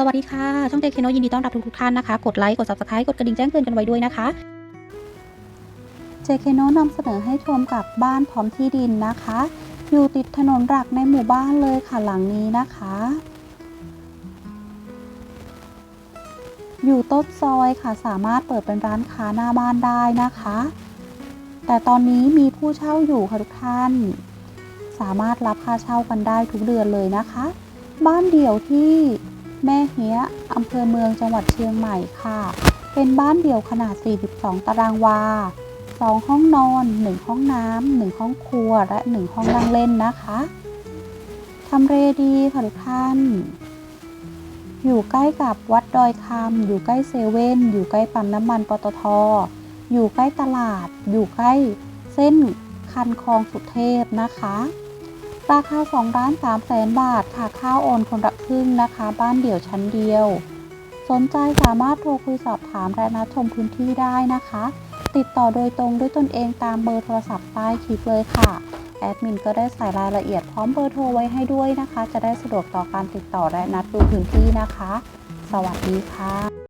สวัสดีค่ะ ช่องเจคเคโนยินดีต้อนรับทุกๆท่านนะคะ กดไลค์ กด subscribe กดกระดิ่งแจ้งเตือนกันไว้ด้วยนะคะ เจคเคโนนำเสนอให้ชมกับบ้านพร้อมที่ดินนะคะ อยู่ติดถนนหลักในหมู่บ้านเลยค่ะหลังนี้นะคะ อยู่ต้นซอยค่ะสามารถเปิดเป็นร้านค้าหน้าบ้านได้นะคะ แต่ตอนนี้มีผู้เช่าอยู่ค่ะทุกท่าน สามารถรับค่าเช่ากันได้ทุกเดือนเลยนะคะ บ้านเดี่ยวที่ แม่เฮียอำเภอเมืองจังหวัดเชียงใหม่ค่ะ เป็นบ้านเดี่ยวขนาด 42 ตารางวา 2 ห้องนอน 1 ห้องน้ำ 1 ห้องครัว และ 1 ห้องนั่งเล่นนะคะทำเลดีค่ะทุกท่าน อยู่ใกล้กับวัดดอยคำอยู่ใกล้เซเว่น อยู่ใกล้ปั๊มน้ำมันปตท อยู่ใกล้ตลาด อยู่ใกล้เส้นคันคลองสุเทพนะคะ ราคา2ล้าน3แสนบาทค่ะค่าโอนคนละครึ่งนะคะ บ้านเดี่ยวชั้นเดียว สนใจสามารถโทรคุยสอบถามและนัดชมพื้นที่ได้นะคะ ติดต่อโดยตรงด้วยตนเองตามเบอร์โทรศัพท์ใต้คลิปเลยค่ะแอดมินก็ได้ใส่รายละเอียดพร้อมเบอร์โทรไว้ให้ด้วยนะคะ จะได้สะดวกต่อการติดต่อและนัดดูพื้นที่นะคะ สวัสดีค่ะ